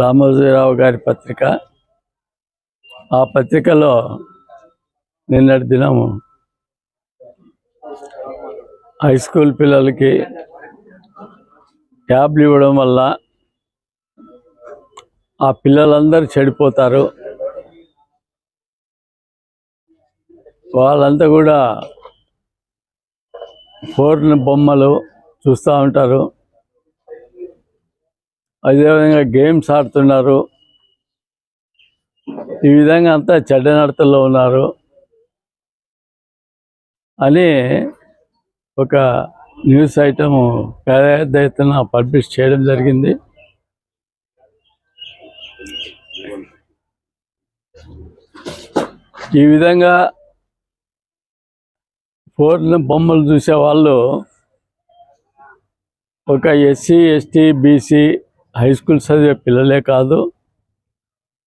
రామోజీరావు గారి పత్రిక. ఆ పత్రికలో నిన్నటి దినము హై స్కూల్ పిల్లలకి ట్యాబ్లు ఇవ్వడం వల్ల ఆ పిల్లలందరూ చెడిపోతారు. వాళ్ళంతా కూడా ఫోర్న్ బొమ్మలు చూస్తూ ఉంటారు. అదేవిధంగా గేమ్స్ ఆడుతున్నారు. ఈ విధంగా అంతా చెడ్డ నడతల్లో ఉన్నారు. అని ఒక న్యూస్ ఐటమ్ పెద్ద ఎత్తున పబ్లిష్ చేయడం జరిగింది. ఈ విధంగా ఫోర్న్ బొమ్మలు చూసే వాళ్ళు ఒక SC ST BC high school చదివే పిల్లలే కాదు.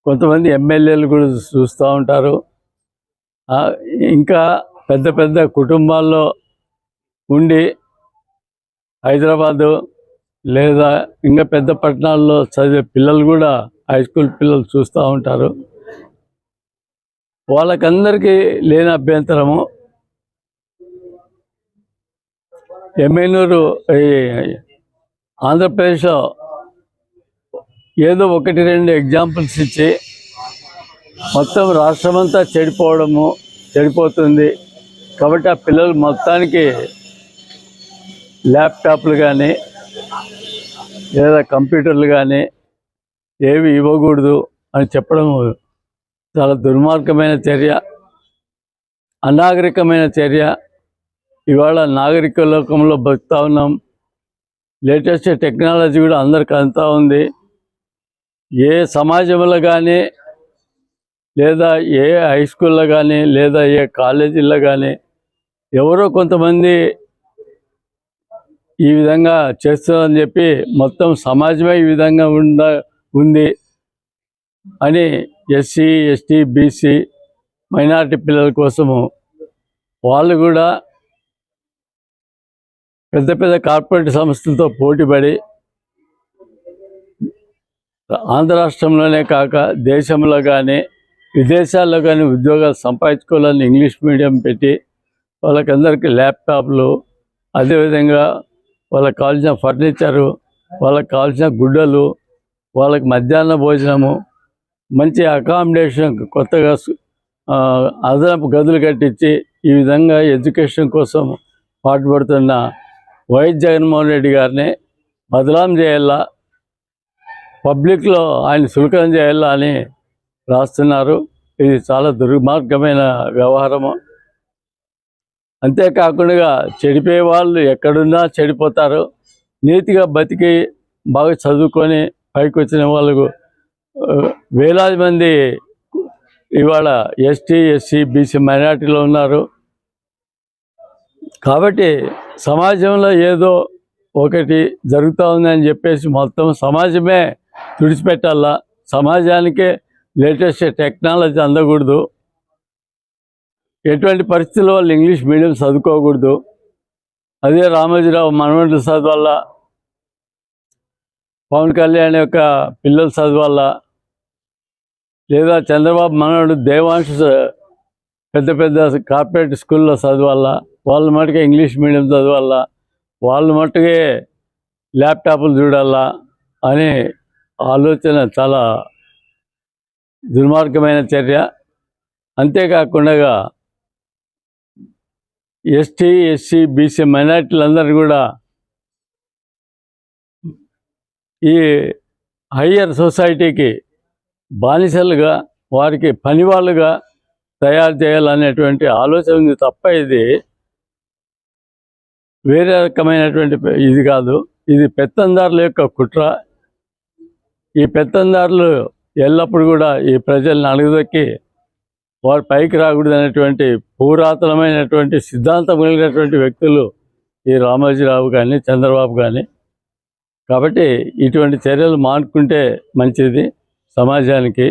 కొంతమంది ఎమ్మెల్యేలు కూడా చూస్తూ ఉంటారు. ఆ, ఇంకా పెద్ద పెద్ద కుటుంబాల్లో ఉండి హైదరాబాదు లేదా ఇంకా పెద్ద పట్టణాల్లో చదివే పిల్లలు కూడా హై స్కూల్ పిల్లలు చూస్తూ ఉంటారు. వాళ్ళకందరికీ లేని అభ్యంతరము ఎమ్మెనూరు ఈ ఆంధ్రప్రదేశ్లో ఏదో ఒకటి రెండు ఎగ్జాంపుల్స్ ఇచ్చి మొత్తం రాష్ట్రమంతా చెడిపోవడము చెడిపోతుంది. కాబట్టి ఆ పిల్లలు మొత్తానికి ల్యాప్టాప్లు కానీ లేదా కంప్యూటర్లు కానీ ఏవి ఇవ్వకూడదు అని చెప్పడం చాలా దుర్మార్గమైన చర్య అనాగరికమైన చర్య. ఇవాళ నాగరిక లోకంలో బతుకుతా ఉన్నాం. లేటెస్ట్ టెక్నాలజీ కూడా అందరికి అంతా ఉంది. ఏ సమాజంలో కానీ లేదా ఏ హై స్కూల్లో కానీ లేదా ఏ కాలేజీల్లో కానీ ఎవరో కొంతమంది ఈ విధంగా చేస్తున్నారని చెప్పి మొత్తం సమాజమే ఈ విధంగా ఉంద ఉంది అని ఎస్సీ ఎస్టీ బీసీ మైనారిటీ పిల్లల కోసము వాళ్ళు కూడా పెద్ద పెద్ద కార్పొరేట్ సంస్థలతో పోటీపడి ఆంధ్ర రాష్ట్రంలోనే కాక దేశంలో కానీ విదేశాల్లో కానీ ఉద్యోగాలు సంపాదించుకోవాలని ఇంగ్లీష్ మీడియం పెట్టి వాళ్ళకందరికీ ల్యాప్టాప్లు అదేవిధంగా వాళ్ళకి కావాల్సిన ఫర్నిచరు వాళ్ళకి కావాల్సిన గుడ్డలు వాళ్ళకి మధ్యాహ్న భోజనము మంచి అకామిడేషన్ కొత్తగా అదనపు గదులు కట్టించి ఈ విధంగా ఎడ్యుకేషన్ కోసం పాటుపడుతున్న వైఎస్ జగన్మోహన్ రెడ్డి గారిని బదలాం చేయాలా? పబ్లిక్లో ఆయన సులకం చేయాలా అని రాస్తున్నారు. ఇది చాలా దుర్మార్గమైన వ్యవహారము. అంతేకాకుండా చెడిపోయే వాళ్ళు ఎక్కడున్నా చెడిపోతారు. నీతిగా బతికి బాగా చదువుకొని పైకి వచ్చిన వాళ్ళకు వేలాది మంది ఇవాళ ఎస్టీ ఎస్సీ బీసీ మైనార్టీలో ఉన్నారు. కాబట్టి సమాజంలో ఏదో ఒకటి జరుగుతూ ఉందని చెప్పేసి మొత్తం సమాజమే తుడిచిపెట్టాలా? సమాజానికే లేటెస్ట్ టెక్నాలజీ అందకూడదు. ఎటువంటి పరిస్థితుల్లో వాళ్ళు ఇంగ్లీష్ మీడియం చదువుకోకూడదు. అదే రామోజీరావు మనవడు చదవాల పవన్ కళ్యాణ్ యొక్క పిల్లలు చదవాలా లేదా చంద్రబాబు మనవడు దేవాంశ పెద్ద పెద్ద కార్పొరేట్ స్కూల్లో చదవాలా వాళ్ళ మటుకే ఇంగ్లీష్ మీడియం చదవాలా వాళ్ళ మట్టుకే ల్యాప్టాప్లు చూడాలా అనే ఆలోచన చాలా దుర్మార్గమైన చర్య. అంతేకాకుండా ఎస్టీ ఎస్సీ బీసీ మైనార్టీలందరూ కూడా ఈ హయ్యర్ సొసైటీకి బానిసలుగా వారికి పనివాళ్ళుగా తయారు చేయాలనేటువంటి ఆలోచన ఉంది తప్ప ఇది వేరే రకమైనటువంటి ఇది కాదు. ఇది పెత్తందారుల యొక్క కుట్ర. ఈ పెత్తందారులు ఎల్లప్పుడూ కూడా ఈ ప్రజల్ని అణగదొక్కి వారు పైకి రాకూడదు అనేటువంటి పురాతనమైనటువంటి సిద్ధాంతం కలిగినటువంటి వ్యక్తులు ఈ రామోజీరావు కానీ చంద్రబాబు కానీ కాబట్టి ఇటువంటి చర్యలు మానుకుంటే మంచిది సమాజానికి.